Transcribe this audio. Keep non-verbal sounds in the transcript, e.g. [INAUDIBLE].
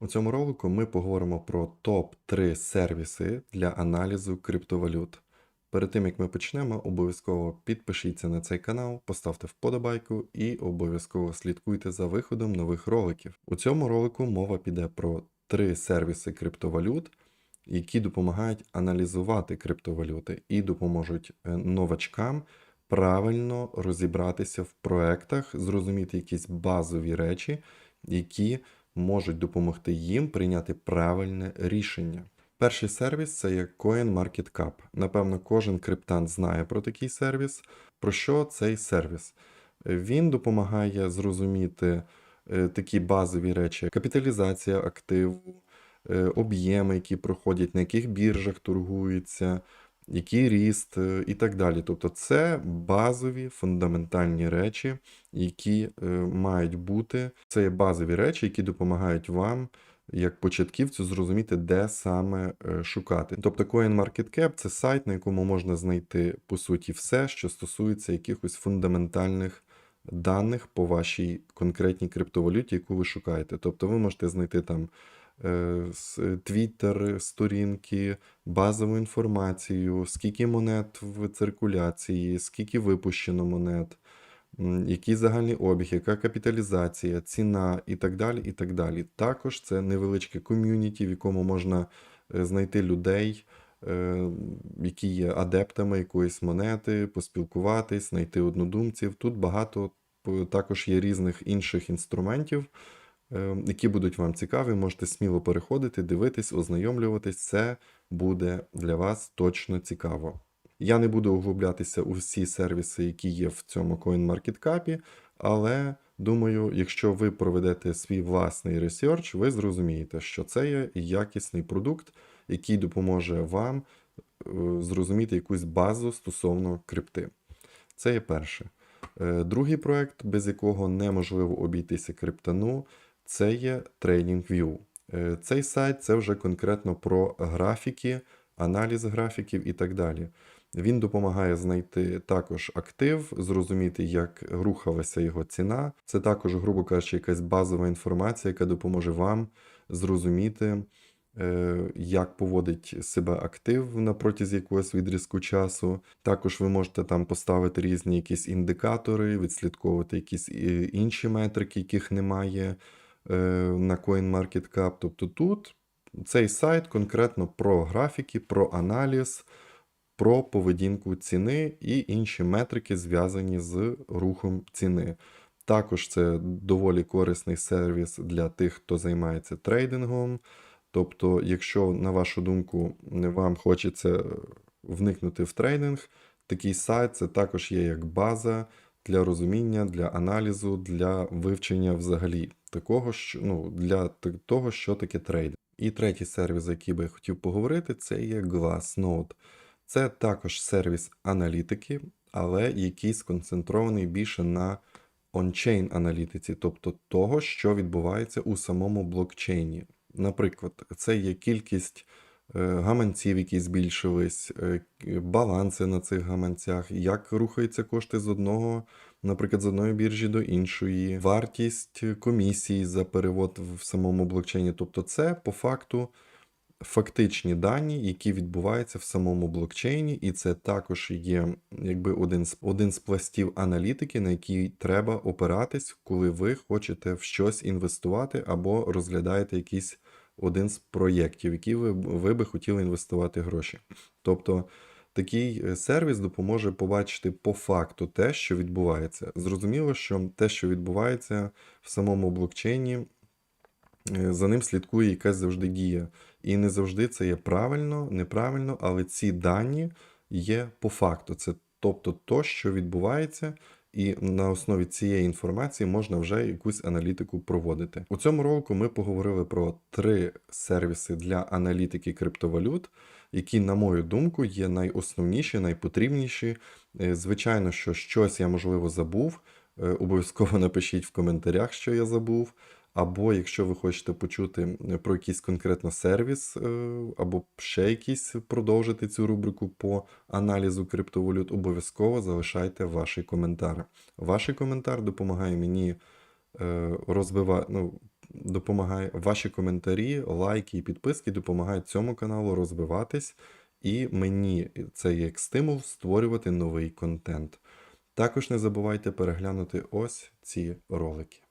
У цьому ролику ми поговоримо про топ-3 сервіси для аналізу криптовалют. Перед тим як ми почнемо, обов'язково підпишіться на цей канал, поставте вподобайку і обов'язково слідкуйте за виходом нових роликів. У цьому ролику мова піде про три сервіси криптовалют, які допомагають аналізувати криптовалюти і допоможуть е, новачкам правильно розібратися в проектах, зрозуміти якісь базові речі, які можуть допомогти їм прийняти правильне рішення. Перший сервіс це є CoinMarketCap. Напевно, кожен криптант знає про такий сервіс. Про що цей сервіс? Він допомагає зрозуміти е, такі базові речі: як капіталізація активу, е, об'єми, які проходять, на яких біржах торгуються, який ріст е, і так далі. Тобто, це базові фундаментальні речі, які е, мають бути. Це є базові речі, які допомагають вам. Як початківцю зрозуміти, де саме е, шукати. Тобто CoinMarketCap – це сайт, на якому можна знайти по суті все, що стосується якихось фундаментальних даних по вашій конкретній криптовалюті, яку ви шукаєте. Тобто ви можете знайти там твіттер, сторінки, базову інформацію, скільки монет в циркуляції, скільки випущено монет, який загальний обіг, яка капіталізація, ціна і так далі. і так далі. Також це невеличке ком'юніті, в якому можна е, знайти людей, е, які є адептами якоїсь монети, поспілкуватись, знайти однодумців. Тут багато також є різних інших інструментів, е, які будуть вам цікаві. Можете сміло переходити, дивитись, ознайомлюватись. Це буде для вас точно цікаво. Я не буду углублятися у всі сервіси, які є в цьому CoinMarketCap, але думаю, якщо ви проведете свій власний ресерч, ви зрозумієте, що це є якісний продукт, який допоможе вам е, зрозуміти якусь базу стосовно крипти. Це є перше. Е, Другий проект, без якого неможливо обійтися криптану, це є TradingView. Е, Цей сайт це вже конкретно про графіки, аналіз графіків і так далі. Він допомагає знайти також актив, зрозуміти, як рухалася його ціна. Це також, грубо кажучи, якась базова інформація, яка допоможе вам зрозуміти, е, як поводить себе актив на протязі якогось відрізку часу. Також ви можете там поставити різні якісь індикатори, відслідковувати якісь е, інші метрики, яких немає на CoinMarketCap. Тобто тут цей сайт конкретно про графіки, про аналіз, про поведінку ціни і інші метрики, зв'язані з рухом ціни. Також це доволі корисний сервіс для тих, хто займається трейдингом. Тобто, якщо, на вашу думку, вам хочеться вникнути в трейдинг, такий сайт це також є як база для розуміння, для аналізу, для вивчення взагалі такого, що ну, для того, що таке трейд. І третій сервіс, за який би я хотів поговорити, це є Glassnode. Це також сервіс аналітики, але який сконцентрований більше на ончейн аналітиці, тобто того, що відбувається у самому блокчейні. Наприклад, це є кількість гаманців, які збільшились, е, баланси на цих гаманцях, як рухаються кошти з одного, наприклад, з одної біржі до іншої, вартість комісії за перевод в самому блокчейні. Тобто, це по факту фактичні дані, які відбуваються в самому блокчейні, і це також є якби один з один з пластів аналітики, на який треба опиратись, коли ви хочете в щось інвестувати або розглядаєте якийсь один з проєктів, в які ви, ви би хотіли інвестувати гроші. Тобто такий е, сервіс допоможе побачити по факту те, що відбувається. Зрозуміло, що те, що відбувається в самому блокчейні, е, за ним слідкує якась завжди дія. І не завжди це є правильно, неправильно, але ці дані є по факту. Це тобто то, що відбувається, і на основі цієї інформації можна вже якусь аналітику проводити. У цьому ролику ми поговорили про три сервіси для аналітики криптовалют, які, на мою думку, є найосновніші, найпотрібніші. Е, Звичайно, що щось я можливо забув. Е, Обов'язково [LAUGHS] напишіть в коментарях, що я забув. Або якщо ви хочете почути е, про якийсь конкретно сервіс, е, або ще якийсь продовжити цю рубрику по аналізу криптовалют, обов'язково залишайте ваші коментари. Ваш коментар допомагає мені е, розбива... ну, допомагає, ваші коментарі, лайки і підписки допомагають цьому каналу розвиватись, і мені це є як стимул створювати новий контент. Також не забувайте переглянути ось ці ролики.